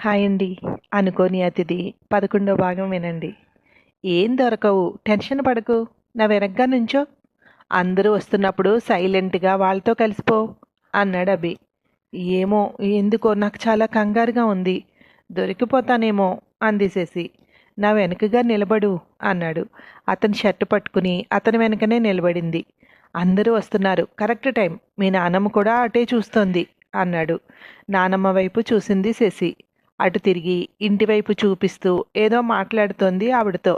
Hi అండి. అనుకోని అతిథి పదకొండో భాగం వినండి. ఏం దొరకవు? టెన్షన్ పడకు. నా వెనగ్గా నుంచో. అందరూ వస్తున్నప్పుడు సైలెంట్గా వాళ్ళతో కలిసిపో అన్నాడు అభి. ఏమో ఎందుకో నాకు చాలా కంగారుగా ఉంది. దొరికిపోతానేమో అందిసేసి. నా వెనుకగా నిలబడు అన్నాడు. అతని షర్టు పట్టుకుని అతని వెనకనే నిలబడింది. అందరూ వస్తున్నారు. Correct time. మీ నాన్నమ్మ కూడా అటే చూస్తోంది అన్నాడు. నానమ్మ వైపు చూసింది శశి. అటు తిరిగి ఇంటివైపు చూపిస్తూ ఏదో మాట్లాడుతోంది ఆవిడతో.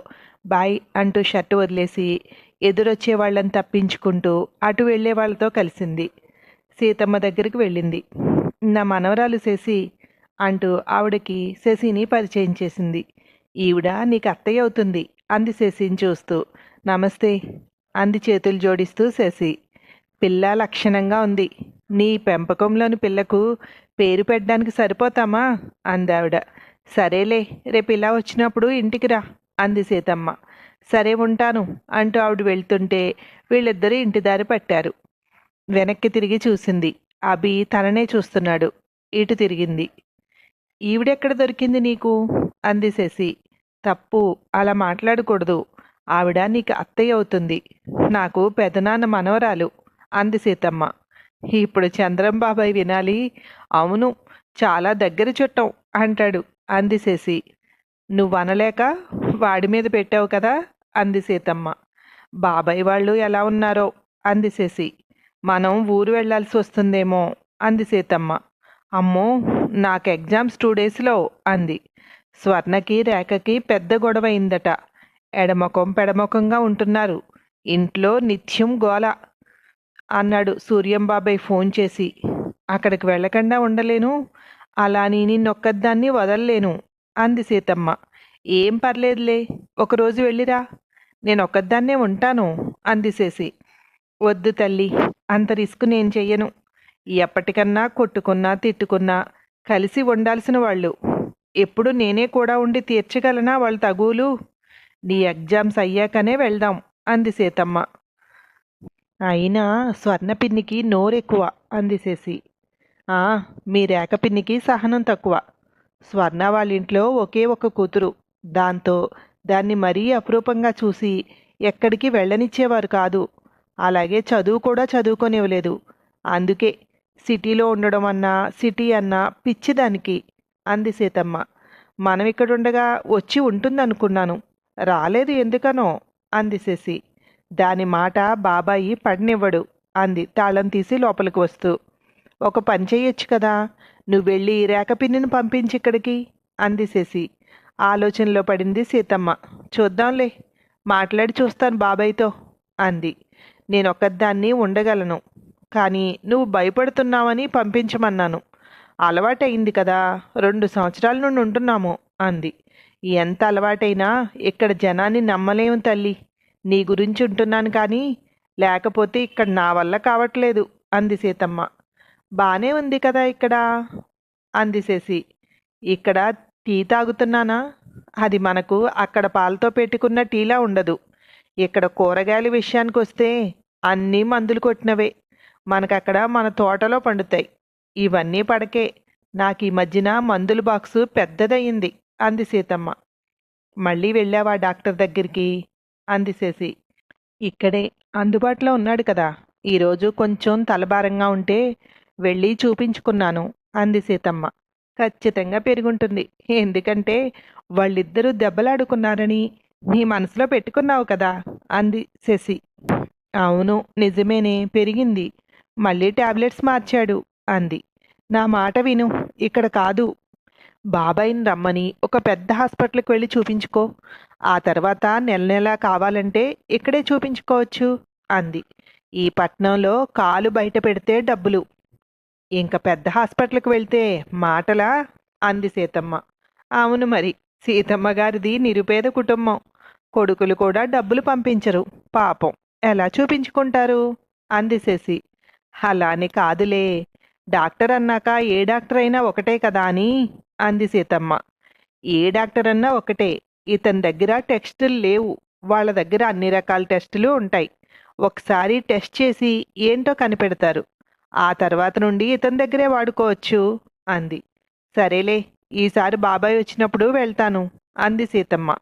బాయ్ అంటూ షర్టు వదిలేసి ఎదురొచ్చే వాళ్ళని తప్పించుకుంటూ అటు వెళ్ళే వాళ్ళతో కలిసింది. సీతమ్మ దగ్గరికి వెళ్ళింది. నా మనవరాలు శశి అంటూ ఆవిడకి శశిని పరిచయం చేసింది. ఈవిడ నీకు అత్తయ్య అవుతుంది అంది శశిని చూస్తూ. నమస్తే అంది చేతులు జోడిస్తూ శశి. పిల్ల లక్షణంగా ఉంది. నీ పెంపకంలోని పిల్లకు పేరు పెట్టడానికి సరిపోతామా? అందావిడ. సరేలే రేపు ఇలా వచ్చినప్పుడు ఇంటికి రా అంది సీతమ్మ. సరే ఉంటాను అంటూ ఆవిడ వెళ్తుంటే వీళ్ళిద్దరూ ఇంటి దారి పట్టారు. వెనక్కి తిరిగి చూసింది. అభి తననే చూస్తున్నాడు. ఇటు తిరిగింది. ఈవిడెక్కడ దొరికింది నీకు? అంది శశి. తప్పు అలా మాట్లాడకూడదు. ఆవిడ నీకు అత్తయ్య అవుతుంది. నాకు పెదనాన్న మనవరాలు అంది సీతమ్మ. ఇప్పుడు చంద్రం బాబాయ్ వినాలి. అవును చాలా దగ్గర చుట్టం అంటాడు అంది శశి. నువ్వనలేక వాడి మీద పెట్టావు కదా అంది సీతమ్మ. బాబాయ్ వాళ్ళు ఎలా ఉన్నారో అంది శశి. మనం ఊరు వెళ్ళాల్సి వస్తుందేమో అంది సీతమ్మ. అమ్మో నాకు ఎగ్జామ్స్ టూ డేస్లో అంది. స్వర్ణకి రేఖకి పెద్ద గొడవ అయిందట ఎడమొఖం పెడమొఖంగా ఉంటున్నారు. ఇంట్లో నిత్యం గోల. అన్నాడు సూర్యంబాబాయ్ ఫోన్ చేసి. అక్కడికి వెళ్ళకుండా ఉండలేను. అలా నీ నిన్నొక్కదాన్ని వదలలేను అంది సీతమ్మ. ఏం పర్లేదులే ఒకరోజు వెళ్ళిరా. నేను ఒక్కదాన్నే ఉంటాను అందిసేసి వద్దు తల్లి అంత రిస్క్ నేను చెయ్యను. ఎప్పటికన్నా కొట్టుకున్నా తిట్టుకున్నా కలిసి ఉండాల్సిన వాళ్ళు. ఎప్పుడు నేనే కూడా ఉండి తీర్చగలనా వాళ్ళ తగులు నీ ఎగ్జామ్స్ అయ్యాకనే వెళ్దాం అంది సీతమ్మ. అయినా స్వర్ణ పిన్నికి నోరెక్కువ అంది శశి "ఆ, మీ రేఖ పిన్నికి సహనం తక్కువ. స్వర్ణ వాళ్ళ ఇంట్లో ఒకే ఒక కూతురు. దాంతో దాన్ని మరీ అపురూపంగా చూసి ఎక్కడికి వెళ్ళనిచ్చేవారు కాదు. అలాగే చదువు కూడా చదువుకొనివ్వలేదు. అందుకే సిటీలో ఉండడం అన్నా సిటీ అన్నా పిచ్చిదానికి అంది సీతమ్మ. మనం ఇక్కడుండగా వచ్చి ఉంటుందనుకున్నాను. రాలేదు ఎందుకనో అంది శశి. దాని మాట బాబాయి పడనివ్వడు అంది తాళం తీసి లోపలికి వస్తూ. ఒక పని చేయొచ్చు కదా నువ్వు వెళ్ళి రేఖ పిన్నిని పంపించి ఇక్కడికి అంది శశి. ఆలోచనలో పడింది సీతమ్మ. చూద్దాంలే మాట్లాడి చూస్తాను బాబాయ్తో అంది. నేనొక్కదాన్ని ఉండగలను కానీ నువ్వు భయపడుతున్నావని పంపించమన్నాను. అలవాటైంది కదా రెండు సంవత్సరాల నుండి ఉంటున్నాము అంది. ఎంత అలవాటైనా ఇక్కడ జనాన్ని నమ్మలేము తల్లి నీ గురించి ఉంటున్నాను కానీ లేకపోతే ఇక్కడ నా వల్ల కావట్లేదు అంది సీతమ్మ. బానే ఉంది కదా ఇక్కడ అంది శశి. ఇక్కడ టీ తాగుతున్నానా? అది మనకు అక్కడ పాలతో పెట్టుకున్న టీలా ఉండదు. ఇక్కడ కూరగాయల విషయానికి వస్తే అన్నీ మందులు కొట్టినవే. మనకక్కడ మన తోటలో పండుతాయి. ఇవన్నీ పడకే. నాకు ఈ మధ్యన మందుల బాక్సు పెద్దదయ్యింది అంది సీతమ్మ. మళ్ళీ వెళ్ళావా డాక్టర్ దగ్గరికి? అంది శశి. ఇక్కడే అందుబాటులో ఉన్నాడు కదా. ఈరోజు కొంచెం తలభారంగా ఉంటే వెళ్ళి చూపించుకున్నాను అంది సీతమ్మ. ఖచ్చితంగా పెరుగుంటుంది. ఎందుకంటే వాళ్ళిద్దరూ దెబ్బలాడుకున్నారని నీ మనసులో పెట్టుకున్నావు కదా అంది శశి. అవును నిజమేనే పెరిగింది. మళ్ళీ టాబ్లెట్స్ మార్చాడు అంది. నా మాట విను ఇక్కడ కాదు. బాబాయిని రమ్మని ఒక పెద్ద హాస్పిటల్కి వెళ్ళి చూపించుకో. ఆ తర్వాత నెల నెలా కావాలంటే ఇక్కడే చూపించుకోవచ్చు అంది. ఈ పట్నంలో కాలు బయట పెడితే డబ్బులు. ఇంకా పెద్ద హాస్పిటల్కి వెళ్తే మాటలా? అంది సీతమ్మ. అవును మరి సీతమ్మ గారిది నిరుపేద కుటుంబం. కొడుకులు కూడా డబ్బులు పంపించరు. పాపం. ఎలా చూపించుకుంటారు? అంది శశి. అలాని కాదులే. డాక్టర్ అన్నాక ఏ డాక్టర్ అయినా ఒకటే కదా అని అంది సీతమ్మ. ఏ డాక్టర్ అన్నా ఒకటే. ఇతని దగ్గర టెస్టులు లేవు. వాళ్ళ దగ్గర అన్ని రకాల టెస్టులు ఉంటాయి. ఒకసారి టెస్ట్ చేసి ఏంటో కనిపెడతారు. ఆ తర్వాత నుండి ఇతని దగ్గరే వాడుకోవచ్చు అంది. సరేలే ఈసారి బాబాయ్ వచ్చినప్పుడు వెళ్తాను అంది సీతమ్మ.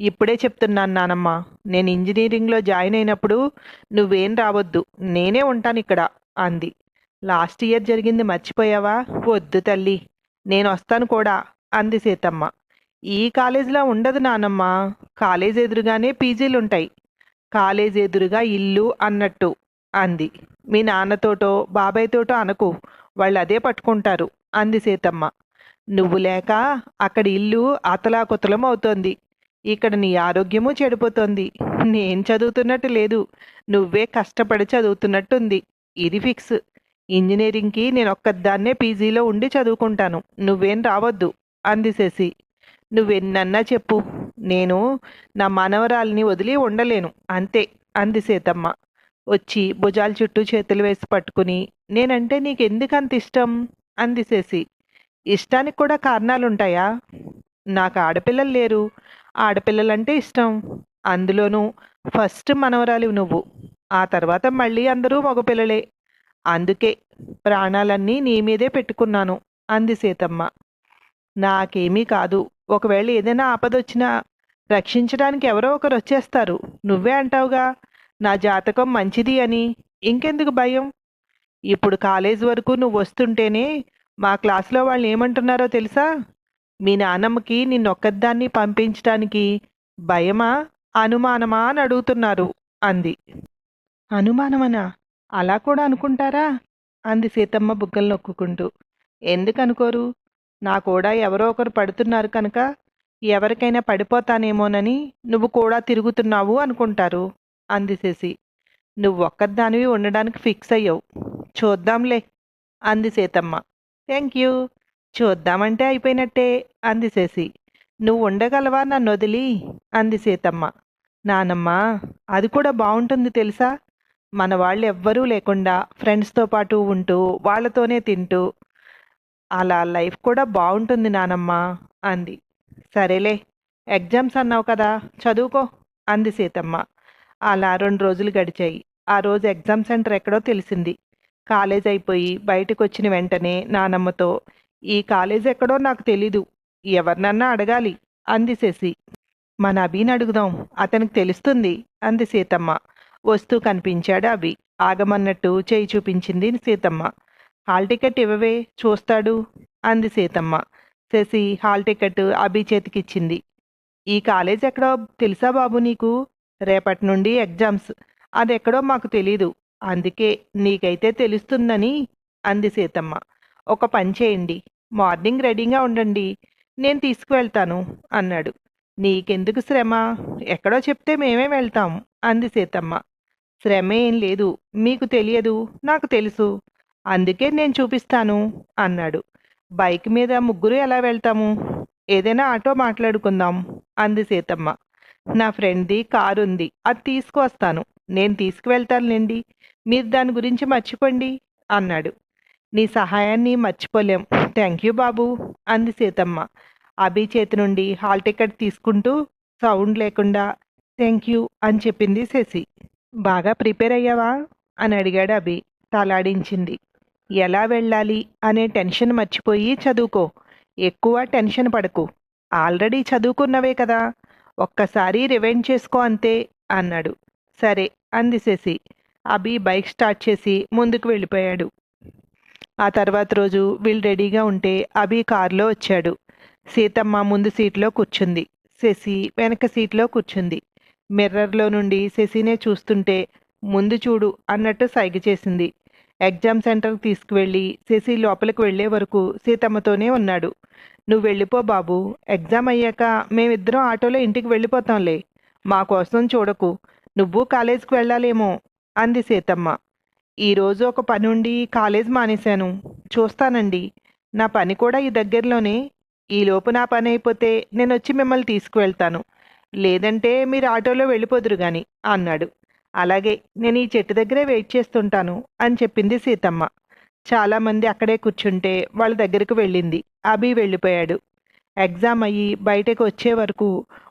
ఇప్పుడే చెప్తున్నాను నానమ్మ నేను ఇంజనీరింగ్లో జాయిన్ అయినప్పుడు నువ్వేం రావద్దు నేనే ఉంటాను ఇక్కడ అంది. లాస్ట్ ఇయర్ జరిగింది మర్చిపోయావా? వద్దు తల్లి నేను వస్తాను కూడా అంది సీతమ్మ. ఈ కాలేజీలో ఉండదు నానమ్మ. కాలేజ్ ఎదురుగానే పీజీలు ఉంటాయి కాలేజ్ ఎదురుగా ఇల్లు అన్నట్టు అంది. మీ నాన్నతోటో బాబాయ్తోటో అనకు. వాళ్ళు అదే పట్టుకుంటారు అంది సీతమ్మ. నువ్వు లేక అక్కడ ఇల్లు అతలాకుతలం అవుతోంది. ఇక్కడ నీ ఆరోగ్యము చెడిపోతోంది. నేను చదువుతున్నట్టు లేదు. నువ్వే కష్టపడి చదువుతున్నట్టుంది. ఇది ఫిక్స్. ఇంజనీరింగ్కి నేను ఒక్కదాన్నే పీజీలో ఉండి చదువుకుంటాను. నువ్వేం రావద్దు అంది శశి. నువ్వెన్నన్నా చెప్పు. నేను నా మనవరాల్ని వదిలి ఉండలేను. అంతే అంది సీతమ్మ. వచ్చి భుజాల చుట్టూ చేతులు వేసి పట్టుకుని నేనంటే నీకెందుకు అంత ఇష్టం? అంది ఇష్టానికి కూడా కారణాలుంటాయా? నాకు ఆడపిల్లలు లేరు. ఆడపిల్లలంటే ఇష్టం. అందులోనూ ఫస్ట్ మనవరాలి నువ్వు. ఆ తర్వాత మళ్ళీ అందరూ మగపిల్లలే. అందుకే ప్రాణాలన్నీ నీ మీదే పెట్టుకున్నాను అంది సీతమ్మ. నాకేమీ కాదు. ఒకవేళ ఏదైనా ఆపదొచ్చినా రక్షించడానికి ఎవరో ఒకరు వచ్చేస్తారు. నువ్వే అంటావుగా నా జాతకం మంచిది అని. ఇంకెందుకు భయం? ఇప్పుడు కాలేజ్ వరకు నువ్వు వస్తుంటేనే మా క్లాస్లో వాళ్ళు ఏమంటున్నారో తెలుసా? మీ నాన్నమ్మకి నిన్నొక్కదాన్ని పంపించడానికి భయమా అనుమానమా అని అడుగుతున్నారు అంది. అనుమానమనా? అలా కూడా అనుకుంటారా? అంది సీతమ్మ బుగ్గలు నొక్కుకుంటూ. ఎందుకనుకోరు? నా కూడా ఎవరో ఒకరు పడుతున్నారు కనుక ఎవరికైనా పడిపోతానేమోనని నువ్వు కూడా తిరుగుతున్నావు అనుకుంటారు అంది శశి. నువ్వు ఒక్కదానివి ఉండడానికి ఫిక్స్ అయ్యావు. చూద్దాంలే అంది సీతమ్మ. Thank you. చూద్దామంటే అయిపోయినట్టే అంది శశి. నువ్వు ఉండగలవా నన్ను వదిలి? అంది సీతమ్మ. నానమ్మ అది కూడా బాగుంటుంది తెలుసా? మన వాళ్ళు ఎవ్వరూ లేకుండా ఫ్రెండ్స్తో పాటు ఉంటూ వాళ్ళతోనే తింటూ అలా లైఫ్ కూడా బాగుంటుంది నానమ్మ అంది. సరేలే ఎగ్జామ్స్ అన్నావు కదా చదువుకో అంది సీతమ్మ. అలా రెండు రోజులు గడిచాయి. ఆ రోజు ఎగ్జామ్ సెంటర్ ఎక్కడో తెలిసింది. కాలేజ్ అయిపోయి బయటకు వచ్చిన వెంటనే నానమ్మతో ఈ కాలేజ్ ఎక్కడో నాకు తెలీదు ఎవరినన్నా అడగాలి అంది శశి. మన అభిని అడుగుదాం అతనికి తెలుస్తుంది అంది సీతమ్మ. వస్తూ కనిపించాడు అభి ఆగమన్నట్టు చేయి చూపించింది సీతమ్మ. హాల్ టికెట్ ఇవ్వవే చూస్తాడు అంది సీతమ్మ. శశి హాల్ టికెట్ అభి చేతికిచ్చింది. ఈ కాలేజ్ ఎక్కడో తెలుసా బాబు నీకు? రేపటి నుండి ఎగ్జామ్స్. అది ఎక్కడో మాకు తెలీదు. అందుకే నీకైతే తెలుస్తుందని అంది సీతమ్మ. ఒక పని చేయండి. మార్నింగ్ రెడీగా ఉండండి. నేను తీసుకువెళ్తాను అన్నాడు. నీకెందుకు శ్రమ? ఎక్కడో చెప్తే మేమే వెళ్తాం అంది సీతమ్మ. శ్రమ ఏం లేదు. మీకు తెలియదు నాకు తెలుసు. అందుకే నేను చూపిస్తాను అన్నాడు. బైక్ మీద ముగ్గురు ఎలా వెళ్తాము? ఏదైనా ఆటో మాట్లాడుకుందాం అంది సీతమ్మ. నా ఫ్రెండ్ది కారు ఉంది అది తీసుకువస్తాను. నేను తీసుకువెళ్తానులేండి మీరు దాని గురించి మర్చిపోండి అన్నాడు. నీ సహాయాన్ని మర్చిపోలేం. థ్యాంక్ యూ బాబు అంది సీతమ్మ. అభి చేతి నుండి హాల్ టికెట్ తీసుకుంటూ సౌండ్ లేకుండా థ్యాంక్ యూ అని చెప్పింది శశి. బాగా ప్రిపేర్ అయ్యావా? అని అడిగాడు అభి తలాడించింది. ఎలా వెళ్ళాలి అనే టెన్షన్ మర్చిపోయి చదువుకో. ఎక్కువ టెన్షన్ పడకు. ఆల్రెడీ చదువుకున్నవే కదా. ఒక్కసారి రివైండ్ చేసుకో అంతే అన్నాడు. సరే అంది శశి. అభి బైక్ స్టార్ట్ చేసి ముందుకు వెళ్ళిపోయాడు. ఆ తర్వాత రోజు వీళ్ళు రెడీగా ఉంటే అభి కారులో వచ్చాడు. సీతమ్మ ముందు సీట్లో కూర్చుంది. శశి వెనక సీట్లో కూర్చుంది. మిర్రర్లో నుండి శశినే చూస్తుంటే ముందు చూడు అన్నట్టు సైగ చేసింది. ఎగ్జామ్ సెంటర్కి తీసుకువెళ్ళి శశి లోపలికి వెళ్ళే వరకు సీతమ్మతోనే ఉన్నాడు. నువ్వు వెళ్ళిపో బాబు ఎగ్జామ్ అయ్యాక మేమిద్దరం ఆటోలో ఇంటికి వెళ్ళిపోతాంలే. మా కోసం చూడకు. నువ్వు కాలేజీకి వెళ్ళాలేమో అంది సీతమ్మ. ఈరోజు ఒక పని ఉండి కాలేజ్ మానేశాను. చూస్తానండి. నా పని కూడా ఈ దగ్గరలోనే. ఈలోపు నా పని అయిపోతే నేను వచ్చి మిమ్మల్ని తీసుకువెళ్తాను. లేదంటే మీరు ఆటోలో వెళ్ళిపోదురు గాని అన్నాడు. అలాగే నేను ఈ చెట్టు దగ్గరే వెయిట్ చేస్తుంటాను అని చెప్పింది సీతమ్మ. చాలామంది అక్కడే కూర్చుంటే వాళ్ళ దగ్గరకు వెళ్ళింది. అభి వెళ్ళిపోయాడు. ఎగ్జామ్ అయ్యి బయటకు వచ్చే వరకు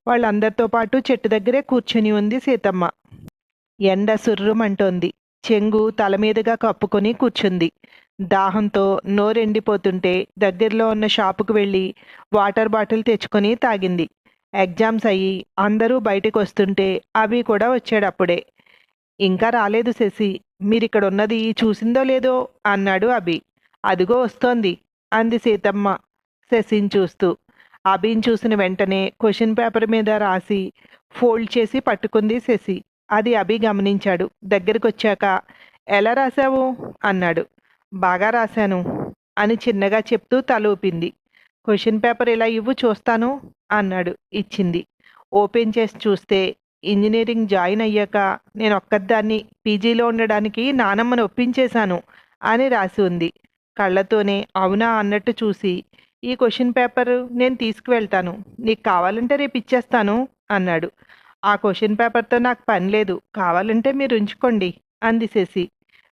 వాళ్ళందరితో పాటు చెట్టు దగ్గరే కూర్చుని ఉంది సీతమ్మ. ఎండ సుర్రుమంటోంది. చెంగు తల మీదుగా కప్పుకొని కూర్చుంది. దాహంతో నోరెండిపోతుంటే దగ్గరలో ఉన్న షాపుకు వెళ్ళి వాటర్ బాటిల్ తెచ్చుకొని తాగింది. ఎగ్జామ్స్ అయ్యి అందరూ బయటకు వస్తుంటే అవి కూడా వచ్చాడు అప్పుడే. ఇంకా రాలేదు శశి. మీరిక్కడున్నది చూసిందో లేదో అన్నాడు అభి. అదిగో వస్తోంది అంది సీతమ్మ శశిని చూస్తూ. అభిని చూసిన వెంటనే క్వశ్చన్ పేపర్ మీద రాసి ఫోల్డ్ చేసి పట్టుకుంది శశి. అది అభి గమనించాడు. దగ్గరికొచ్చాక ఎలా రాశావు? అన్నాడు. బాగా రాశాను అని చిన్నగా చెప్తూ తలూపింది క్వశ్చన్ పేపర్ ఇలా ఇవ్వు చూస్తాను అన్నాడు. ఇచ్చింది. ఓపెన్ చేసి చూస్తే ఇంజనీరింగ్ జాయిన్ అయ్యాక నేను ఒక్కదాన్ని పీజీలో ఉండడానికి నానమ్మను ఒప్పించేశాను అని రాసి ఉంది. కళ్ళతోనే అవునా అన్నట్టు చూసి ఈ క్వశ్చన్ పేపర్ నేను తీసుకువెళ్తాను. నీకు కావాలంటే రేపు ఇచ్చేస్తాను అన్నాడు. ఆ క్వశ్చన్ పేపర్తో నాకు పని లేదు. కావాలంటే మీరు ఉంచుకోండి అంది శశి.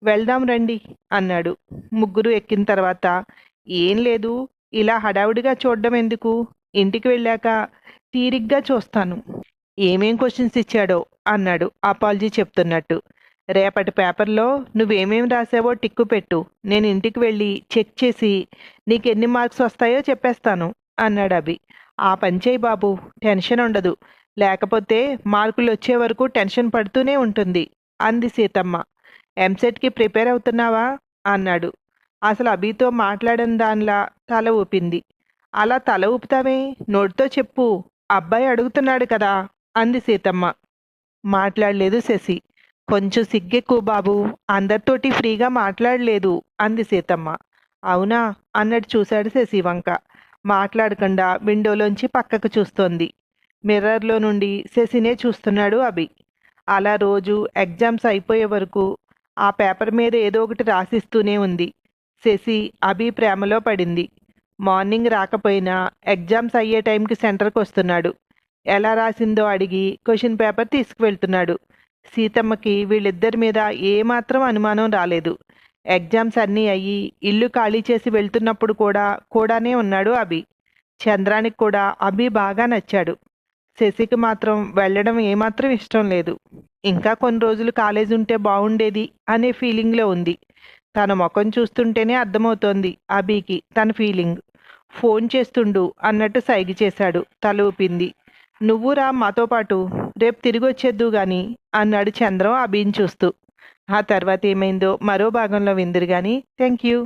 వెళ్దాం రండి అన్నాడు. ముగ్గురు ఎక్కిన తర్వాత ఏం లేదు ఇలా హడావుడిగా చూడడం ఎందుకు? ఇంటికి వెళ్ళాక తీరిగ్గా చూస్తాను. ఏమేం క్వశ్చన్స్ ఇచ్చాడో అన్నాడు అపాలజీ చెప్తున్నట్టు. రేపటి పేపర్లో నువ్వేమేం రాసావో టిక్కు పెట్టు. నేను ఇంటికి వెళ్ళి చెక్ చేసి నీకు ఎన్ని మార్క్స్ వస్తాయో చెప్పేస్తాను అన్నాడు అభి. ఆ పని చేయి బాబు టెన్షన్ ఉండదు. లేకపోతే మార్కులు వచ్చే వరకు టెన్షన్ పడుతూనే ఉంటుంది అంది సీతమ్మ. ఎంసెట్కి ప్రిపేర్ అవుతున్నావా? అన్నాడు. అసలు అభితో మాట్లాడని దానిలా తల ఊపింది. అలా తల ఊపుతావే? నోటితో చెప్పు. అబ్బాయి అడుగుతున్నాడు కదా. అంది సీతమ్మ. మాట్లాడలేదు శశి. కొంచెం సిగ్గెక్కువ బాబు అందరితోటి ఫ్రీగా మాట్లాడలేదు అంది సీతమ్మ. అవునా? అన్నట్టు చూశాడు శశి వంక. మాట్లాడకుండా విండోలోంచి పక్కకు చూస్తోంది. మిర్రర్లో నుండి శశినే చూస్తున్నాడు అభి. అలా రోజు ఎగ్జామ్స్ అయిపోయే వరకు ఆ పేపర్ మీద ఏదో ఒకటి రాసిస్తూనే ఉంది. శశి అభి ప్రేమలో పడింది. మార్నింగ్ రాకపోయినా ఎగ్జామ్స్ అయ్యే టైంకి సెంటర్కి వస్తున్నాడు ఎలా రాసిందో అడిగి క్వశ్చన్ పేపర్ తీసుకువెళ్తున్నాడు. సీతమ్మకి వీళ్ళిద్దరి మీద ఏమాత్రం అనుమానం రాలేదు. ఎగ్జామ్స్ అన్నీ అయ్యి ఇల్లు ఖాళీ చేసి వెళ్తున్నప్పుడు కూడా కూడానే ఉన్నాడు అభి. చంద్రానికి కూడా అభి బాగా నచ్చాడు. శశికి మాత్రం వెళ్ళడం ఏమాత్రం ఇష్టం లేదు. ఇంకా కొన్ని రోజులు కాలేజ్ ఉంటే బాగుండేది అనే ఫీలింగ్లో ఉంది. తన ముఖం చూస్తుంటేనే అర్థమవుతోంది అభికి తన ఫీలింగ్. ఫోన్ చేస్తుండు అన్నట్టు సైగ చేశాడు. తల ఊపింది. నువ్వు రా మాతో పాటు. రేపు తిరిగి వచ్చేద్దు గాని అన్నాడు చంద్రం అభిని చూస్తూ. ఆ తర్వాత ఏమైందో మరో భాగంలో విందురు గాని. Thank you